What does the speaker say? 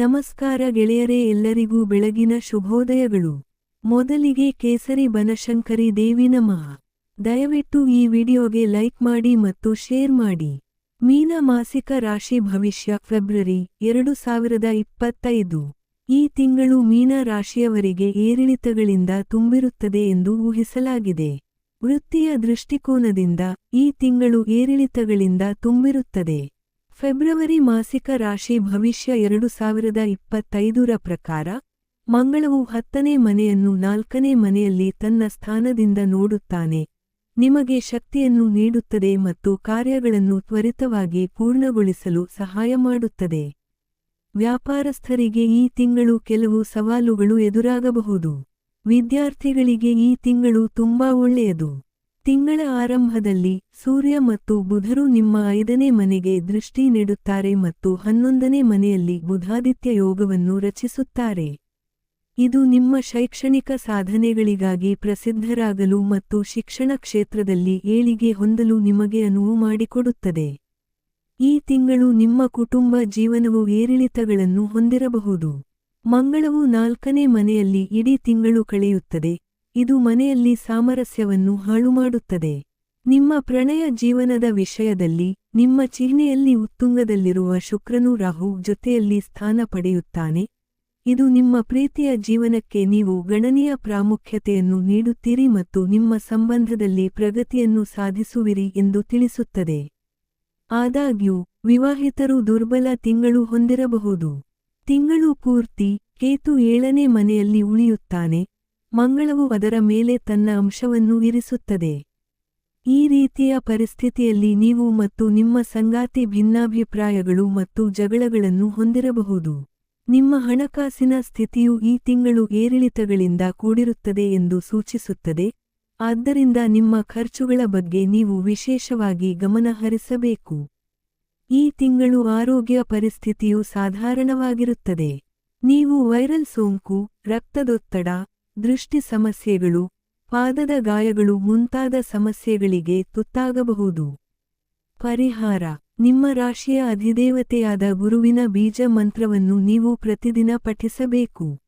ನಮಸ್ಕಾರ ಗೆಳೆಯರೇ ಎಲ್ಲರಿಗೂ ಬೆಳಗಿನ ಶುಭೋದಯಗಳು. ಮೊದಲಿಗೆ ಕೇಸರಿ ಬನಶಂಕರಿ ದೇವಿ ನಮಃ. ದಯವಿಟ್ಟು ಈ ವಿಡಿಯೋಗೆ ಲೈಕ್ ಮಾಡಿ ಮತ್ತು ಶೇರ್ ಮಾಡಿ. ಮೀನ ಮಾಸಿಕ ರಾಶಿ ಭವಿಷ್ಯ ಫೆಬ್ರವರಿ ಎರಡು ಸಾವಿರದ ಇಪ್ಪತ್ತೈದು. ಈ ತಿಂಗಳು ಮೀನ ರಾಶಿಯವರಿಗೆ ಏರಿಳಿತಗಳಿಂದ ತುಂಬಿರುತ್ತದೆ ಎಂದು ಊಹಿಸಲಾಗಿದೆ. ವೃತ್ತಿಯ ದೃಷ್ಟಿಕೋನದಿಂದ ಈ ತಿಂಗಳು ಏರಿಳಿತಗಳಿಂದ ತುಂಬಿರುತ್ತದೆ. ಫೆಬ್ರವರಿ ಮಾಸಿಕ ರಾಶಿ ಭವಿಷ್ಯ ಎರಡು ಸಾವಿರದ ಇಪ್ಪತ್ತೈದರ ಪ್ರಕಾರ, ಮಂಗಳವು ಹತ್ತನೇ ಮನೆಯನ್ನು ನಾಲ್ಕನೇ ಮನೆಯಲ್ಲಿ ತನ್ನ ಸ್ಥಾನದಿಂದ ನೋಡುತ್ತಾನೆ. ನಿಮಗೆ ಶಕ್ತಿಯನ್ನು ನೀಡುತ್ತದೆ ಮತ್ತು ಕಾರ್ಯಗಳನ್ನು ತ್ವರಿತವಾಗಿ ಪೂರ್ಣಗೊಳಿಸಲು ಸಹಾಯ ಮಾಡುತ್ತದೆ. ವ್ಯಾಪಾರಸ್ಥರಿಗೆ ಈ ತಿಂಗಳು ಕೆಲವು ಸವಾಲುಗಳು ಎದುರಾಗಬಹುದು. ವಿದ್ಯಾರ್ಥಿಗಳಿಗೆ ಈ ತಿಂಗಳು ತುಂಬಾ ಒಳ್ಳೆಯದು. ತಿಂಗಳ ಆರಂಭದಲ್ಲಿ ಸೂರ್ಯ ಮತ್ತು ಬುಧರು ನಿಮ್ಮ ಐದನೇ ಮನೆಗೆ ದೃಷ್ಟಿ ನೀಡುತ್ತಾರೆ ಮತ್ತು ಹನ್ನೊಂದನೇ ಮನೆಯಲ್ಲಿ ಬುಧಾದಿತ್ಯ ಯೋಗವನ್ನು ರಚಿಸುತ್ತಾರೆ. ಇದು ನಿಮ್ಮ ಶೈಕ್ಷಣಿಕ ಸಾಧನೆಗಳಿಗಾಗಿ ಪ್ರಸಿದ್ಧರಾಗಲು ಮತ್ತು ಶಿಕ್ಷಣ ಕ್ಷೇತ್ರದಲ್ಲಿ ಏಳಿಗೆ ಹೊಂದಲು ನಿಮಗೆ ಅನುವು ಮಾಡಿಕೊಡುತ್ತದೆ. ಈ ತಿಂಗಳು ನಿಮ್ಮ ಕುಟುಂಬ ಜೀವನವು ಏರಿಳಿತಗಳನ್ನು ಹೊಂದಿರಬಹುದು. ಮಂಗಳವು ನಾಲ್ಕನೇ ಮನೆಯಲ್ಲಿ ಇಡೀ ತಿಂಗಳು ಕಳೆಯುತ್ತದೆ. ಇದು ಮನೆಯಲ್ಲಿ ಸಾಮರಸ್ಯವನ್ನು ಹಾಳುಮಾಡುತ್ತದೆ ನಿಮ್ಮ ಪ್ರಣಯ ಜೀವನದ ವಿಷಯದಲ್ಲಿ, ನಿಮ್ಮ ಚಿಹ್ನೆಯಲ್ಲಿ ಉತ್ತುಂಗದಲ್ಲಿರುವ ಶುಕ್ರನು ರಾಹು ಜೊತೆಯಲ್ಲಿ ಸ್ಥಾನ ಪಡೆಯುತ್ತಾನೆ. ಇದು ನಿಮ್ಮ ಪ್ರೀತಿಯ ಜೀವನಕ್ಕೆ ನೀವು ಗಣನೀಯ ಪ್ರಾಮುಖ್ಯತೆಯನ್ನು ನೀಡುತ್ತೀರಿ ಮತ್ತು ನಿಮ್ಮ ಸಂಬಂಧದಲ್ಲಿ ಪ್ರಗತಿಯನ್ನು ಸಾಧಿಸುವಿರಿ ಎಂದು ತಿಳಿಸುತ್ತದೆ. ಆದಾಗ್ಯೂ, ವಿವಾಹಿತರು ದುರ್ಬಲ ತಿಂಗಳು ಹೊಂದಿರಬಹುದು. ತಿಂಗಳು ಪೂರ್ತಿ, ಕೇತು ಏಳನೇ ಮನೆಯಲ್ಲಿ ಉಳಿಯುತ್ತಾನೆ. ಮಂಗಳವು ಅದರ ಮೇಲೆ ತನ್ನ ಅಂಶವನ್ನು ಇರಿಸುತ್ತದೆ. ಈ ರೀತಿಯ ಪರಿಸ್ಥಿತಿಯಲ್ಲಿ ನೀವು ಮತ್ತು ನಿಮ್ಮ ಸಂಗಾತಿ ಭಿನ್ನಾಭಿಪ್ರಾಯಗಳು ಮತ್ತು ಜಗಳಗಳನ್ನು ಹೊಂದಿರಬಹುದು. ನಿಮ್ಮ ಹಣಕಾಸಿನ ಸ್ಥಿತಿಯು ಈ ತಿಂಗಳು ಏರಿಳಿತಗಳಿಂದ ಕೂಡಿರುತ್ತದೆ ಎಂದು ಸೂಚಿಸುತ್ತದೆ. ಆದ್ದರಿಂದ ನಿಮ್ಮ ಖರ್ಚುಗಳ ಬಗ್ಗೆ ನೀವು ವಿಶೇಷವಾಗಿ ಗಮನಹರಿಸಬೇಕು. ಈ ತಿಂಗಳು ಆರೋಗ್ಯ ಪರಿಸ್ಥಿತಿಯು ಸಾಧಾರಣವಾಗಿರುತ್ತದೆ. ನೀವು ವೈರಲ್ ಸೋಂಕು, ರಕ್ತದೊತ್ತಡ ದೃಷ್ಟಿ ಸಮಸ್ಯೆಗಳು, ಪಾದದ ಗಾಯಗಳು ಮುಂತಾದ ಸಮಸ್ಯೆಗಳಿಗೆ ತುತ್ತಾಗಬಹುದು. ಪರಿಹಾರ, ನಿಮ್ಮ ರಾಶಿಯ ಅಧಿದೇವತೆಯಾದ ಗುರುವಿನ ಬೀಜ ಮಂತ್ರವನ್ನು ನೀವು ಪ್ರತಿದಿನ ಪಠಿಸಬೇಕು.